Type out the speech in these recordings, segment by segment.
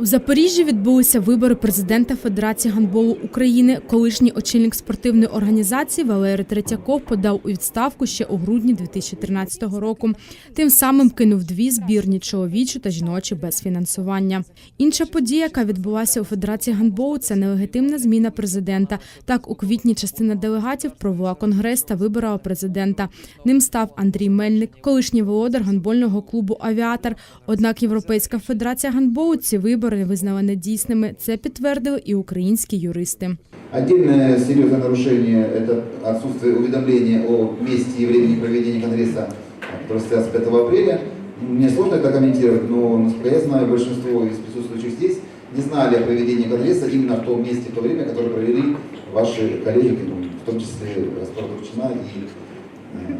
У Запоріжжі відбулися вибори президента Федерації гандболу України. Колишній очільник спортивної організації Валерій Третьяков подав у відставку ще у грудні 2013 року. Тим самим кинув дві збірні чоловічі та жіночі без фінансування. Інша подія, яка відбулася у Федерації гандболу, це нелегітимна зміна президента. Так, у квітні частина делегатів провела конгрес та вибирала президента. Ним став Андрій Мельник, колишній володар гандбольного клубу Авіатор. Однак Європейська федерація гандболу ці вибори визнала недійсними. Це підтвердили і українські юристи. Отдельное серьезное нарушение – это отсутствие уведомления о месте и времени проведения Конгресса, который состоялся 5 апреля. Мне сложно это комментировать, но, насколько я знаю, большинство из присутствующих здесь не знали о проведении Конгресса именно в том месте, в то время, которое провели ваши коллеги, ну, в том числе Распар Турчина и э,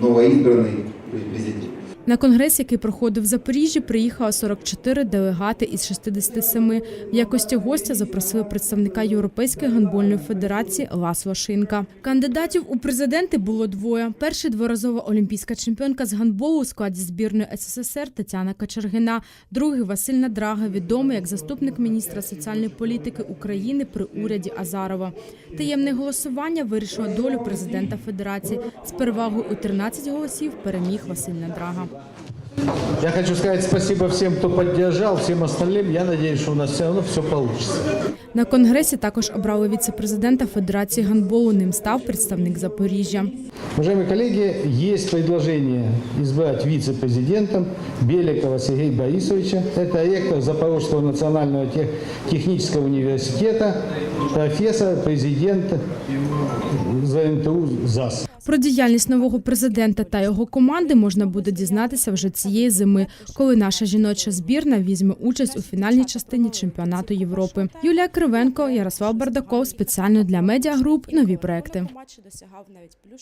новоизбранный президент. на конгрес, який проходив в Запоріжжі, приїхало 44 делегати із 67. В якості гостя запросили представника Європейської гандбольної федерації Ласло Шинка. Кандидатів у президенти було двоє. Перший дворазова олімпійська чемпіонка з гандболу у складі збірної СССР Тетяна Качергина. Другий Василь Надрага, відомий як заступник міністра соціальної політики України при уряді Азарова. Таємне голосування вирішило долю президента федерації. З перевагою у 13 голосів переміг Василь Надрага. Я хочу сказать спасибо всем, кто поддержал, всем остальным. Я надеюсь, что у нас все равно все получится. На конгресі також обрали віце-президента Федерації гандболу. Ним став представник Запоріжжя. Уважаемые коллеги, есть предложение избрать вице-президентом Беликова Сергея Борисовича. Это ректор Запорожского национального тех- технического университета, профессор, президент ЗНТУ ЗАС. Про діяльність нового президента та його команди можна буде дізнатися вже цієї зими, коли наша жіноча збірна візьме участь у фінальній частині чемпіонату Європи. Юлія Кривенко, Ярослав Бардаков спеціально для медіагруп нові проекти.